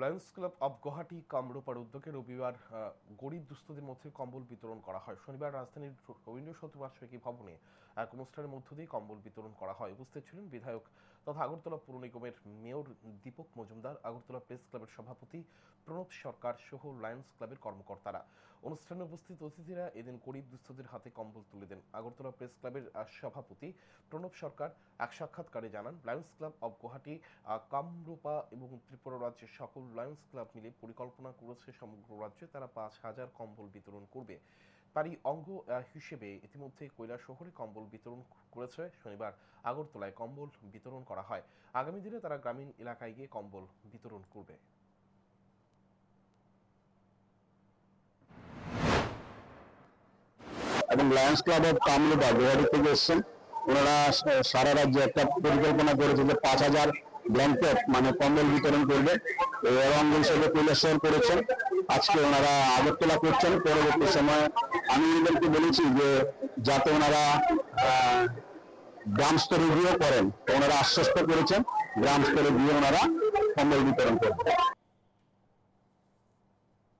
Lions club of Guwahati কামরূপার উদ্যোগে রবিবার গরিব দুস্থদের মধ্যে কম্বল বিতরণ করা হয়। শনিবার রাজধানীর রবীন্দ্র শতবার্ষিকী ভবনে এক অনুষ্ঠানের মধ্য দিয়ে কম্বল বিতরণ করা হয়। উপস্থিত ছিলেন বিধায়ক তথা আগরতলা পুর নিগমের মেয়র দীপক মজুমদার, আগরতলা প্রেস ক্লাবের সভাপতি প্রণব সরকার সহ লায়ন্স ক্লাবের কর্মকর্তারা। অনুষ্ঠানে উপস্থিত অতিথিরা এদিন গরিব দুস্থদের হাতে কম্বল তুলে দেন। আগরতলা প্রেস ক্লাবের সভাপতি প্রণব সরকার এক সাক্ষাৎকারে জানান Lions Club of Guwahati Kamrupa এবং ত্রিপুরা রাজ্যের সকল লায়ন্স ক্লাব মিলে পরিকল্পনা করেছে সমগ্র রাজ্যে। তারা পাঁচ হাজার কম্বল বিতরণ করবে। তারই অঙ্গ হিসেবে ইতিমধ্যে কৈলা শহরে কম্বল বিতরণ করেছে। শনিবার আগরতলায় কম্বল বিতরণ করা হয়। আগামী দিনে তারা গ্রামীণ এলাকায় গিয়ে কম্বল বিতরণ করবে। এবং Lions Club of Kamrupa Guwahati থেকে এসছেন। ওনারা সারা রাজ্যে একটা পরিকল্পনা করেছে যে পাঁচ হাজার ব্ল্যাঙ্কেট মানে কম্বল বিতরণ করবে। এর অঙ্গ হিসেবে কৈলাসহর করেছেন। আজকে ওনারা আগরতলা করছেন। পরবর্তী সময়ে আমি এদেরকে বলেছি যে, যাতে ওনারা গ্রাম স্তরে গিয়েও করেন। ওনারা আশ্বস্ত করেছেন, গ্রাম স্তরে গিয়ে ওনারা কম্বল বিতরণ করবেন।